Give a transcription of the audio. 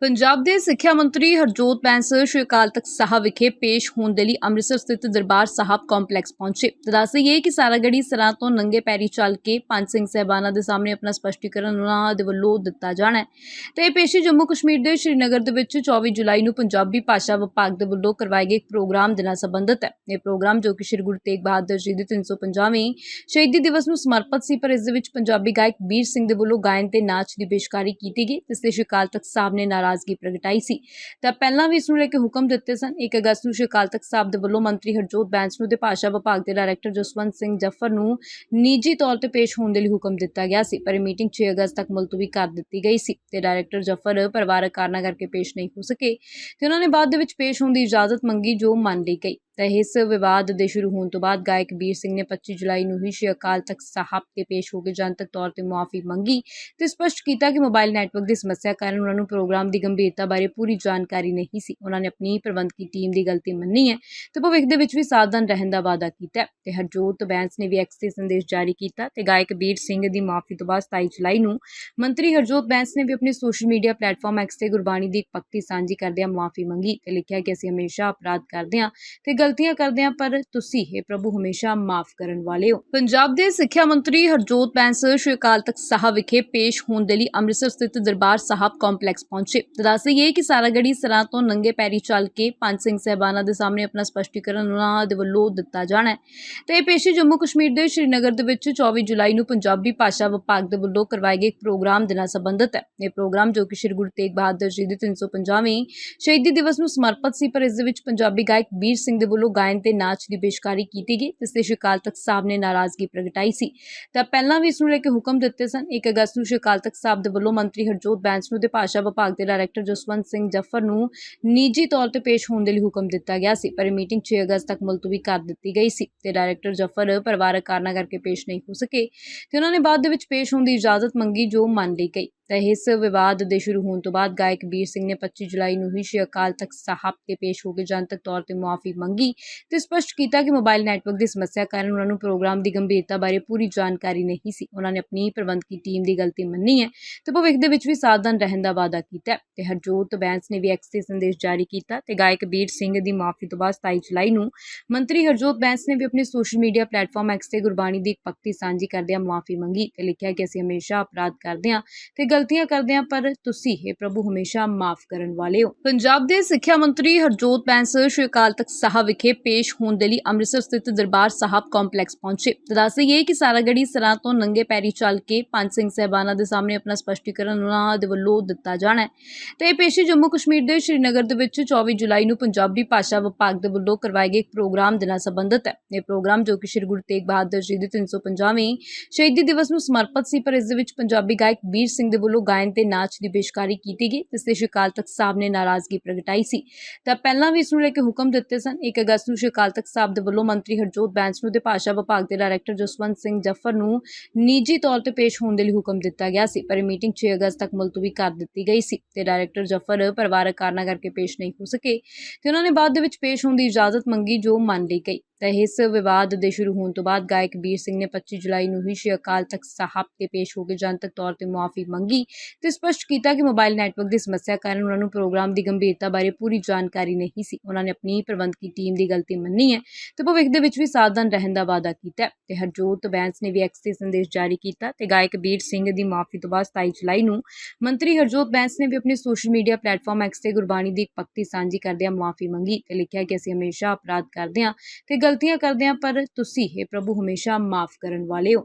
ਪੰਜਾਬ ਦੇ ਸਿੱਖਿਆ ਮੰਤਰੀ ਹਰਜੋਤ ਬੈਂਸ ਸ਼੍ਰੀ ਅਕਾਲ ਤਖਤ ਸਾਹਿਬ ਵਿਖੇ ਪੇਸ਼ ਹੋਣ ਦੇ ਲਈ ਅੰਮ੍ਰਿਤਸਰ ਸਥਿਤ ਦਰਬਾਰ ਸਾਹਿਬ ਕੰਪਲੈਕਸ ਪਹੁੰਚੇ। ਦੱਸ ਦਈਏ ਕਿ ਸਾਰਾਗੜੀ ਸਰਾਂ ਤੋਂ ਨੰਗੇ ਪੈਰੀ ਚੱਲ ਕੇ ਪੰਜ ਸਿੰਘ ਸਹਿਬਾਨਾਂ ਦੇ ਸਾਹਮਣੇ ਆਪਣਾ ਸਪਸ਼ਟੀਕਰਨ ਉਹਨਾਂ ਦੇ ਵੱਲੋਂ ਦਿੱਤਾ ਜਾਣਾ ਹੈ। ਤੇ ਇਹ ਪੇਸ਼ੀ ਜੰਮੂ ਕਸ਼ਮੀਰ ਦੇ ਸ਼੍ਰੀਨਗਰ ਦੇ ਵਿੱਚ 24 ਜੁਲਾਈ ਨੂੰ ਪੰਜਾਬੀ ਭਾਸ਼ਾ ਵਿਭਾਗ ਦੇ ਵੱਲੋਂ ਕਰਵਾਏ ਗਏ ਇੱਕ ਪ੍ਰੋਗਰਾਮ ਦੇ ਨਾਲ ਸੰਬੰਧਿਤ ਹੈ। ਇਹ ਪ੍ਰੋਗਰਾਮ ਜੋ ਕਿ ਸ਼੍ਰੀ ਗੁਰੂ ਤੇਗ ਬਹਾਦਰ ਜੀ ਦੀ 350ਵੀਂ ਸ਼ਹੀਦੀ ਦਿਵਸ ਨੂੰ ਸਮਰਪਿਤ ਸੀ, ਪਰ ਇਸ ਦੇ ਵਿੱਚ ਪੰਜਾਬੀ ਗਾਇਕ ਵੀਰ ਸਿੰਘ ਦੇ ਵੱਲੋਂ ਗਾਇਨ ਤੇ ਨਾਚ ਦੀ ਪੇਸ਼ਕਾਰੀ ਕੀਤੀ ਗਈ ਇਸ ਤੇ ਸ਼੍ਰੀ ਅਕਾਲ ਤਖਤ ਸਾਹਿਬ ਨੇ ਨਾਰਾ ਨਾਰਾਜ਼ਗੀ ਪ੍ਰਗਟਾਈ ਸੀ। ਤਾਂ ਪਹਿਲਾਂ ਵੀ ਇਸ ਨੂੰ ਲੈ ਕੇ ਹੁਕਮ ਦਿੱਤੇ ਸਨ। 1 ਅਗਸਤ ਨੂੰ ਸ਼੍ਰੀ ਅਕਾਲ ਤਖਤ ਸਾਹਿਬ ਦੇ ਵੱਲੋਂ ਮੰਤਰੀ ਹਰਜੋਤ ਬੈਂਸ ਨੂੰ ਤੇ ਭਾਸ਼ਾ ਵਿਭਾਗ ਦੇ ਡਾਇਰੈਕਟਰ ਜਸਵੰਤ ਸਿੰਘ ਜਫ਼ਰ ਨੂੰ ਨਿੱਜੀ ਤੌਰ ਤੇ ਪੇਸ਼ ਹੋਣ ਦੇ ਲਈ ਹੁਕਮ ਦਿੱਤਾ ਗਿਆ ਸੀ, ਪਰ ਇਹ ਮੀਟਿੰਗ 6 ਅਗਸਤ ਤੱਕ ਮੁਲਤਵੀ ਕਰ ਦਿੱਤੀ ਗਈ ਸੀ ਤੇ ਡਾਇਰੈਕਟਰ ਜਫ਼ਰ ਪਰਿਵਾਰਕ ਕਾਰਨਾਂ ਕਰਕੇ ਪੇਸ਼ ਨਹੀਂ ਹੋ ਸਕੇ ਤੇ ਉਹਨਾਂ ਨੇ ਬਾਅਦ ਦੇ ਵਿੱਚ ਪੇਸ਼ ਹੋਣ ਦੀ ਇਜਾਜ਼ਤ ਮੰਗੀ ਜੋ ਮੰਨ ਲਈ ਗਈ। ਤਾਂ ਇਸ ਵਿਵਾਦ ਦੇ ਸ਼ੁਰੂ ਹੋਣ ਤੋਂ ਬਾਅਦ ਗਾਇਕ ਵੀਰ ਸਿੰਘ ਨੇ 25 ਜੁਲਾਈ ਨੂੰ ਹੀ ਸ਼੍ਰੀ ਅਕਾਲ ਤਖਤ ਸਾਹਿਬ ਤੇ ਪੇਸ਼ ਹੋ ਕੇ ਜਨਤਕ ਤੌਰ ਤੇ ਮੁਆਫੀ ਮੰਗੀ ਤੇ ਸਪਸ਼ਟ ਕੀਤਾ ਕਿ ਮੋਬਾਈਲ ਨੈਟਵਰਕ ਦੀ ਸਮੱਸਿਆ ਕਾਰਨ ਉਹਨਾਂ ਨੂੰ ਪ੍ਰੋਗਰਾਮ ਦੀ ਗੰਭੀਰਤਾ ਬਾਰੇ ਪੂਰੀ ਜਾਣਕਾਰੀ ਨਹੀਂ ਸੀ। ਉਹਨਾਂ ਨੇ ਆਪਣੀ ਪ੍ਰਬੰਧਕੀ ਟੀਮ ਦੀ ਗਲਤੀ ਮੰਨੀ ਹੈ ਤੇ ਭਵਿੱਖ ਦੇ ਵਿੱਚ ਵੀ ਸਾਵਧਾਨ ਰਹਿਣ ਦਾ ਵਾਅਦਾ ਕੀਤਾ ਹੈ ਤੇ ਹਰਜੋਤ ਬੈਂਸ ਨੇ ਵੀ ਐਕਸ ਤੇ ਸੰਦੇਸ਼ ਜਾਰੀ ਕੀਤਾ ਤੇ ਗਾਇਕ ਵੀਰ ਸਿੰਘ ਦੀ ਮਾਫੀ ਤੋਂ ਬਾਅਦ 27 ਜੁਲਾਈ ਨੂੰ ਮੰਤਰੀ ਹਰਜੋਤ ਬੈਂਸ ਨੇ ਵੀ ਆਪਣੇ ਸੋਸ਼ਲ ਮੀਡੀਆ ਪਲੇਟਫਾਰਮ ਐਕਸ ਤੇ ਗੁਰਬਾਣੀ ਦੀ ਇੱਕ ਪੱਕੀ ਸਾਂਝੀ ਕਰਦਿਆਂ ਮਾਫੀ ਮੰਗੀ ਤੇ ਲਿਖਿਆ ਕਿ ਅਸੀਂ ਹਮੇਸ਼ਾ ਅਪਰਾਧ ਕਰਦੇ ਹਾਂ ਤੇ ਗਲਤੀਆਂ ਕਰਦੇ ਹਾਂ, ਪਰ ਤੁਸੀਂ ਇਹ ਪ੍ਰਭੂ ਹਮੇਸ਼ਾ ਮਾਫ ਕਰਨ ਵਾਲੇ ਹੋ। ਪੰਜਾਬ ਦੇ ਸਿੱਖਿਆ ਮੰਤਰੀ ਹਰਜੋਤ ਬੈਂਸ ਸ਼੍ਰੀ ਅਕਾਲ ਤਖਤ ਸਾਹਿਬ ਵਿਖੇ ਪੇਸ਼ ਹੋਣ ਦੇ ਲਈ ਅੰਮ੍ਰਿਤਸਰ ਸਥਿਤ ਦਰਬਾਰ ਸਾਹਿਬ ਕੰਪਲੈਕਸ ਪਹੁੰਚੇ। ਦੱਸ ਕਿ ਸਾਰਾਗੜੀ ਸਰਾਂ ਤੋਂ ਨੰਗੇ ਪੈਰੀ ਚੱਲ ਕੇ ਪੰਜ ਸਿੰਘ ਸਹਿਬਾਨਾਂ ਦੇ ਸਾਹਮਣੇ ਆਪਣਾ ਸਪਸ਼ਟੀਕਰਨ ਉਹਨਾਂ ਦੇ ਵੱਲੋਂ ਦਿੱਤਾ ਜਾਣਾ ਹੈ। ਤੇ ਇਹ ਪੇਸ਼ੀ ਜੰਮੂ ਕਸ਼ਮੀਰ ਦੇ ਸ਼੍ਰੀਨਗਰ ਦੇ ਵਿੱਚ 24 ਜੁਲਾਈ ਨੂੰ ਪੰਜਾਬੀ ਭਾਸ਼ਾ ਵਿਭਾਗ ਦੇ ਵੱਲੋਂ ਕਰਵਾਏ ਗਏ ਇੱਕ ਪ੍ਰੋਗਰਾਮ ਦੇ ਨਾਲ ਸੰਬੰਧਿਤ ਹੈ। ਇਹ ਪ੍ਰੋਗਰਾਮ ਜੋ ਕਿ ਸ਼੍ਰੀ ਗੁਰੂ ਤੇਗ ਬਹਾਦਰ ਜੀ ਦੀ 350ਵੀਂ ਸ਼ਹੀਦੀ ਦਿਵਸ ਨੂੰ ਸਮਰਪਿਤ ਸੀ, ਪਰ ਇਸ ਦੇ ਵਿੱਚ ਪੰਜਾਬੀ ਗਾਇਕ ਵੀਰ ਸਿੰਘ ਦੇ ਵੱਲੋਂ ਗਾਇਨ ਤੇ ਨਾਚ ਦੀ ਪੇਸ਼ਕਾਰੀ ਕੀਤੀ ਗਈ, ਜਿਸ ਤੇ ਸ਼੍ਰੀ ਅਕਾਲ ਤਖਤ ਸਾਹਿਬ ਨੇ ਨਾਰਾਜ਼ਗੀ ਪ੍ਰਗਟਾਈ ਸੀ। ਤਾਂ ਪਹਿਲਾਂ ਵੀ ਇਸ ਨੂੰ ਲੈ ਕੇ ਹੁਕਮ ਦਿੱਤੇ ਸਨ। 1 ਅਗਸਤ ਨੂੰ ਸ਼੍ਰੀ ਅਕਾਲ ਤਖਤ ਸਾਹਿਬ ਦੇ ਵੱਲੋਂ ਮੰਤਰੀ ਹਰਜੋਤ ਬੈਂਸ ਨੂੰ ਤੇ ਭਾਸ਼ਾ ਵਿਭਾਗ ਦੇ ਡਾਇਰੈਕਟਰ ਜਸਵੰਤ ਸਿੰਘ ਜਫ਼ਰ ਨੂੰ ਨਿੱਜੀ ਤੌਰ ਤੇ ਪੇਸ਼ ਹੋਣ ਦੇ ਲਈ ਹੁਕਮ ਦਿੱਤਾ ਗਿਆ ਸੀ, ਪਰ ਇਹ ਮੀਟਿੰਗ 6 ਅਗਸਤ ਤੱਕ ਮੁਲਤਵੀ ਕਰ ਦਿੱਤੀ ਗਈ ਸੀ ਤੇ ਡਾਇਰੈਕਟਰ ਜਫ਼ਰ ਪਰਿਵਾਰਕ ਕਾਰਨਾਂ ਕਰਕੇ ਪੇਸ਼ ਨਹੀਂ ਹੋ ਸਕੇ ਤੇ ਉਹਨਾਂ ਨੇ ਬਾਅਦ ਦੇ ਵਿੱਚ ਪੇਸ਼ ਹੋਣ ਦੀ ਇਜਾਜ਼ਤ ਮੰਗੀ ਜੋ ਮੰਨ ਲਈ ਗਈ। ਤਾਂ ਇਸ ਵਿਵਾਦ ਦੇ ਸ਼ੁਰੂ ਹੋਣ ਤੋਂ ਬਾਅਦ ਗਾਇਕ ਵੀਰ ਸਿੰਘ ਨੇ 25 ਜੁਲਾਈ ਨੂੰ ਹੀ ਸ਼੍ਰੀ ਅਕਾਲ ਤਖਤ ਸਾਹਿਬ ਤੇ ਪੇਸ਼ ਹੋ ਕੇ ਜਨਤਕ ਤੌਰ ਤੇ ਮੁਆਫੀ ਮੰਗੀ ਤੇ ਸਪਸ਼ਟ ਕੀਤਾ ਕਿ ਮੋਬਾਈਲ ਨੈਟਵਰਕ ਦੀ ਸਮੱਸਿਆ ਕਾਰਨ ਉਹਨਾਂ ਨੂੰ ਪ੍ਰੋਗਰਾਮ ਦੀ ਗੰਭੀਰਤਾ ਬਾਰੇ ਪੂਰੀ ਜਾਣਕਾਰੀ ਨਹੀਂ ਸੀ। ਉਹਨਾਂ ਨੇ ਆਪਣੀ ਪ੍ਰਬੰਧਕੀ ਟੀਮ ਦੀ ਗਲਤੀ ਮੰਨੀ ਹੈ ਤੇ ਭਵਿੱਖ ਦੇ ਵਿੱਚ ਵੀ ਸਾਵਧਾਨ ਰਹਿਣ ਦਾ ਵਾਅਦਾ ਕੀਤਾ ਹੈ ਤੇ ਹਰਜੋਤ ਬੈਂਸ ਨੇ ਵੀ ਐਕਸ ਤੇ ਸੰਦੇਸ਼ ਜਾਰੀ ਕੀਤਾ ਤੇ ਗਾਇਕ ਵੀਰ ਸਿੰਘ ਦੀ ਮਾਫੀ ਤੋਂ ਬਾਅਦ 27 ਜੁਲਾਈ ਨੂੰ ਮੰਤਰੀ ਹਰਜੋਤ ਬੈਂਸ ਨੇ ਵੀ ਆਪਣੇ ਸੋਸ਼ਲ ਮੀਡੀਆ ਪਲੇਟਫਾਰਮ ਐਕਸ ਤੇ ਗੁਰਬਾਣੀ ਦੀ ਇੱਕ ਪੱਕੀ ਸਾਂਝੀ ਕਰਦਿਆਂ ਮਾਫੀ ਮੰਗੀ ਤੇ ਲਿਖਿਆ ਕਿ ਅਸੀਂ ਹਮੇਸ਼ਾ ਅਪਰਾਧ ਕਰਦੇ ਹਾਂ ਤੇ ਗਲਤੀਆਂ ਕਰਦੇ ਹਾਂ, ਪਰ ਤੁਸੀਂ ਇਹ ਪ੍ਰਭੂ ਹਮੇਸ਼ਾ ਮਾਫ ਕਰਨ ਵਾਲੇ ਹੋ। ਪੰਜਾਬ ਦੇ ਸਿੱਖਿਆ ਮੰਤਰੀ ਹਰਜੋਤ ਬੈਂਸ ਸ਼੍ਰੀ ਅਕਾਲ ਤਖਤ ਸਾਹਿਬ ਵਿਖੇ ਪੇਸ਼ ਹੋਣ ਦੇ ਲਈ ਅੰਮ੍ਰਿਤਸਰ ਸਥਿਤ ਦਰਬਾਰ ਸਾਹਿਬ ਕੰਪਲੈਕਸ ਪਹੁੰਚੇ। ਦੱਸ ਕਿ ਸਾਰਾਗੜੀ ਸਰਾਂ ਤੋਂ ਨੰਗੇ ਪੈਰੀ ਚੱਲ ਕੇ ਪੰਜ ਸਿੰਘ ਸਹਿਬਾਨਾਂ ਦੇ ਸਾਹਮਣੇ ਆਪਣਾ ਸਪਸ਼ਟੀਕਰਨ ਉਹਨਾਂ ਦੇ ਵੱਲੋਂ ਦਿੱਤਾ ਜਾਣਾ ਹੈ। ਤੇ ਇਹ ਪੇਸ਼ੀ ਜੰਮੂ ਕਸ਼ਮੀਰ ਦੇ ਸ਼੍ਰੀਨਗਰ ਦੇ ਵਿੱਚ 24 ਜੁਲਾਈ ਨੂੰ ਪੰਜਾਬੀ ਭਾਸ਼ਾ ਵਿਭਾਗ ਦੇ ਵੱਲੋਂ ਕਰਵਾਏ ਗਏ ਇੱਕ ਪ੍ਰੋਗਰਾਮ ਦੇ ਨਾਲ ਸੰਬੰਧਿਤ ਹੈ। ਇਹ ਪ੍ਰੋਗਰਾਮ ਜੋ ਕਿ ਸ਼੍ਰੀ ਗੁਰੂ ਤੇਗ ਬਹਾਦਰ ਜੀ ਦੀ 350ਵੀਂ ਸ਼ਹੀਦੀ ਦਿਵਸ ਨੂੰ ਸਮਰਪਿਤ ਸੀ, ਪਰ ਇਸ ਦੇ ਵਿੱਚ ਪੰਜਾਬੀ ਗਾਇਕ ਵੀਰ ਸਿੰਘ ਦੇ ਵੱਲੋਂ ਗਾਇਨ ਤੇ ਨਾਚ ਦੀ ਪੇਸ਼ਕਾਰੀ ਕੀਤੀ ਗਈ, ਜਿਸ ਤੇ ਸ਼੍ਰੀ ਅਕਾਲ ਤਖਤ ਸਾਹਿਬ ਨੇ ਨਾਰਾਜ਼ਗੀ ਪ੍ਰਗਟਾਈ ਸੀ। ਤਾਂ ਪਹਿਲਾਂ ਵੀ ਇਸ ਨੂੰ ਲੈ ਕੇ ਹੁਕਮ ਦਿੱਤੇ ਸਨ। 1 ਅਗਸਤ ਨੂੰ ਸ਼੍ਰੀ ਅਕਾਲ ਤਖਤ ਸਾਹਿਬ ਦੇ ਵੱਲੋਂ ਮੰਤਰੀ ਹਰਜੋਤ ਬੈਂਸ ਨੂੰ ਤੇ ਭਾਸ਼ਾ ਵਿਭਾਗ ਦੇ ਡਾਇਰੈਕਟਰ ਜਸਵੰਤ ਸਿੰਘ ਜਫਰ ਨੂੰ ਨਿੱਜੀ ਤੌਰ ਤੇ ਪੇਸ਼ ਹੋਣ ਦੇ ਲਈ ਹੁਕਮ ਦਿੱਤਾ ਗਿਆ ਸੀ, ਪਰ ਇਹ ਮੀਟਿੰਗ 6 ਅਗਸਤ ਤੱਕ ਮੁਲਤਵੀ ਕਰ ਦਿੱਤੀ ਗਈ ਸੀ ਤੇ ਡਾਇਰੈਕਟਰ ਜਫ਼ਰ ਪਰਿਵਾਰਕ ਕਾਰਨਾਂ ਕਰਕੇ ਪੇਸ਼ ਨਹੀਂ ਹੋ ਸਕੇ ਤੇ ਉਹਨਾਂ ਨੇ ਬਾਅਦ ਦੇ ਵਿੱਚ ਪੇਸ਼ ਹੋਣ ਦੀ ਇਜਾਜ਼ਤ ਮੰਗੀ ਜੋ ਮੰਨ ਲਈ ਗਈ। ਤਾਂ ਇਸ ਵਿਵਾਦ ਦੇ ਸ਼ੁਰੂ ਹੋਣ ਤੋਂ ਬਾਅਦ ਗਾਇਕ ਵੀਰ ਸਿੰਘ ਨੇ 25 ਜੁਲਾਈ ਨੂੰ ਹੀ ਸ਼੍ਰੀ ਅਕਾਲ ਤਖਤ ਸਾਹਿਬ ਤੇ ਪੇਸ਼ ਹੋ ਕੇ ਜਨਤਕ ਤੌਰ ਤੇ ਮੁਆਫੀ ਮੰਗੀ ਤੇ ਸਪਸ਼ਟ ਕੀਤਾ ਕਿ ਮੋਬਾਈਲ ਨੈਟਵਰਕ ਦੀ ਸਮੱਸਿਆ ਕਾਰਨ ਉਹਨਾਂ ਨੂੰ ਪ੍ਰੋਗਰਾਮ ਦੀ ਗੰਭੀਰਤਾ ਬਾਰੇ ਪੂਰੀ ਜਾਣਕਾਰੀ ਨਹੀਂ ਸੀ। ਉਹਨਾਂ ਨੇ ਆਪਣੀ ਪ੍ਰਬੰਧਕੀ ਟੀਮ ਦੀ ਗਲਤੀ ਮੰਨੀ ਹੈ ਤੇ ਭਵਿੱਖ ਦੇ ਵਿੱਚ ਵੀ ਸਾਵਧਾਨ ਰਹਿਣ ਦਾ ਵਾਅਦਾ ਕੀਤਾ ਹੈ ਤੇ ਹਰਜੋਤ ਬੈਂਸ ਨੇ ਵੀ ਐਕਸ ਤੇ ਸੰਦੇਸ਼ ਜਾਰੀ ਕੀਤਾ ਤੇ ਗਾਇਕ ਵੀਰ ਸਿੰਘ ਦੀ ਮਾਫੀ ਤੋਂ ਬਾਅਦ 27 ਜੁਲਾਈ ਨੂੰ ਮੰਤਰੀ ਹਰਜੋਤ ਬੈਂਸ ਨੇ ਵੀ ਆਪਣੇ ਸੋਸ਼ਲ ਮੀਡੀਆ ਪਲੇਟਫਾਰਮ ਐਕਸ ਤੇ ਗੁਰਬਾਣੀ ਦੀ ਇੱਕ ਪੱਕੀ ਸਾਂਝੀ ਕਰਦਿਆਂ ਮਾਫੀ ਮੰਗੀ ਤੇ ਲਿਖਿਆ ਕਿ ਅਸੀਂ ਹਮੇਸ਼ਾ ਅਪਰਾਧ ਕਰਦੇ ਹਾਂ ਤੇ ਗਲਤੀਆਂ ਕਰਦੇ ਹਾਂ ਪਰ ਤੁਸੀਂ ਇਹ ਪ੍ਰਭੂ ਹਮੇਸ਼ਾ ਮਾਫ ਕਰਨ ਵਾਲੇ ਹੋ।